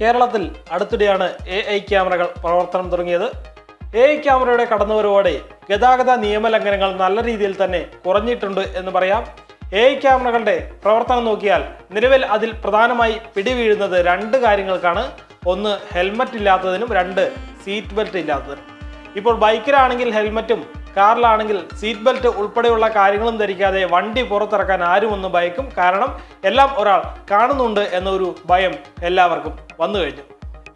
കേരളത്തിൽ അടുത്തിടെയാണ് A I ക്യാമറകൾ പ്രവർത്തനം തുടങ്ങിയത്. എ ഐ ക്യാമറയുടെ കടന്നുവരവോടെ ഗതാഗത നിയമലംഘനങ്ങൾ നല്ല രീതിയിൽ തന്നെ കുറഞ്ഞിട്ടുണ്ട് എന്ന് പറയാം. എ ഐ ക്യാമറകളുടെ പ്രവർത്തനം നോക്കിയാൽ നിലവിൽ അതിൽ പ്രധാനമായി പിടിവീഴുന്നത് രണ്ട് കാര്യങ്ങൾക്കാണ്. ഒന്ന് ഹെൽമറ്റ് ഇല്ലാത്തതിനും രണ്ട് സീറ്റ് ബെൽറ്റ് ഇല്ലാത്തതിനും. ഇപ്പോൾ ബൈക്കിലാണെങ്കിൽ ഹെൽമറ്റും കാറിലാണെങ്കിൽ സീറ്റ് ബെൽറ്റ് ഉൾപ്പെടെയുള്ള കാര്യങ്ങളും ധരിക്കാതെ വണ്ടി പുറത്തിറക്കാൻ ആരും ഒന്ന് ഭയക്കും കാരണം എല്ലാം ഒരാൾ കാണുന്നുണ്ട് എന്നൊരു ഭയം എല്ലാവർക്കും. വന്നു കഴിഞ്ഞു.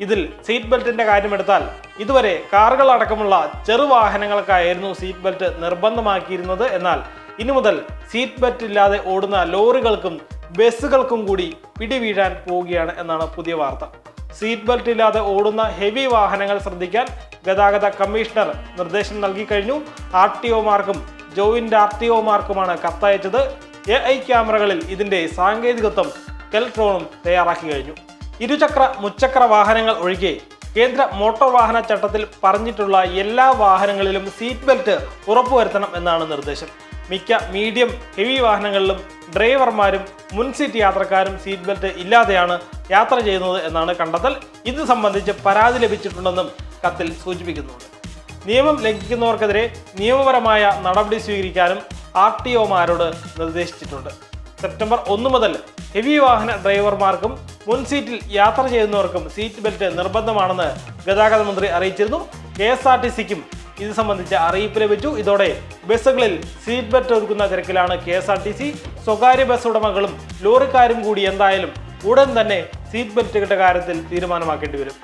ഇതിൽ സീറ്റ് ബെൽറ്റിന്റെ കാര്യമെടുത്താൽ ഇതുവരെ കാറുകൾ അടക്കമുള്ള ചെറുവാഹനങ്ങൾക്കായിരുന്നു സീറ്റ് ബെൽറ്റ് നിർബന്ധമാക്കിയിരുന്നത്. എന്നാൽ ഇനി മുതൽ സീറ്റ് ബെൽറ്റ് ഇല്ലാതെ ഓടുന്ന ലോറികൾക്കും ബസ്സുകൾക്കും കൂടി പിടിവീഴാൻ പോവുകയാണ് എന്നാണ് പുതിയ വാർത്ത. സീറ്റ് ബെൽറ്റ് ഇല്ലാതെ ഓടുന്ന ഹെവി വാഹനങ്ങൾ ശ്രദ്ധിക്കാൻ ഗതാഗത കമ്മീഷണർ നിർദ്ദേശം നൽകി കഴിഞ്ഞു. ആർ ടി ഒമാർക്കും ജോയിന്റ് ആർ ടി ഒമാർക്കുമാണ് കത്തയച്ചത്. എ ഐ ക്യാമറകളിൽ ഇതിന്റെ സാങ്കേതികത്വം കെൽട്രോണും തയ്യാറാക്കി കഴിഞ്ഞു. ഇരുചക്ര മുച്ചക്ര വാഹനങ്ങൾ ഒഴികെ കേന്ദ്ര മോട്ടോർ വാഹന ചട്ടത്തിൽ പറഞ്ഞിട്ടുള്ള എല്ലാ വാഹനങ്ങളിലും സീറ്റ് ബെൽറ്റ് ഉറപ്പുവരുത്തണം എന്നാണ് നിർദ്ദേശം. മിക്ക മീഡിയം ഹെവി വാഹനങ്ങളിലും ഡ്രൈവർമാരും മുൻ സീറ്റ് യാത്രക്കാരും സീറ്റ് ബെൽറ്റ് ഇല്ലാതെയാണ് യാത്ര ചെയ്യുന്നത് എന്നാണ് കണ്ടെത്തൽ. ഇത് സംബന്ധിച്ച് പരാതി ലഭിച്ചിട്ടുണ്ടെന്നും കത്തിൽ സൂചിപ്പിക്കുന്നുണ്ട്. നിയമം ലംഘിക്കുന്നവർക്കെതിരെ നിയമപരമായ നടപടി സ്വീകരിക്കാനും ആർ ടി ഒമാരോട് നിർദ്ദേശിച്ചിട്ടുണ്ട്. സെപ്റ്റംബർ ഒന്ന് മുതൽ ഹെവി വാഹന ഡ്രൈവർമാർക്കും മുൻ സീറ്റിൽ യാത്ര ചെയ്യുന്നവർക്കും സീറ്റ് ബെൽറ്റ് നിർബന്ധമാണെന്ന് ഗതാഗത മന്ത്രി അറിയിച്ചിരുന്നു. കെ എസ് ആർ ടി സിക്കും ഇത് സംബന്ധിച്ച അറിയിപ്പ് ലഭിച്ചു. ഇതോടെ ബസ്സുകളിൽ സീറ്റ് ബെൽറ്റ് ഒരുക്കുന്ന തിരക്കിലാണ് K S R T C. സ്വകാര്യ ബസ് ഉടമകളും ലോറിക്കാരും കൂടി എന്തായാലും ഉടൻ തന്നെ സീറ്റ് ബെൽറ്റുകളുടെ കാര്യത്തിൽ തീരുമാനമാക്കേണ്ടി വരും.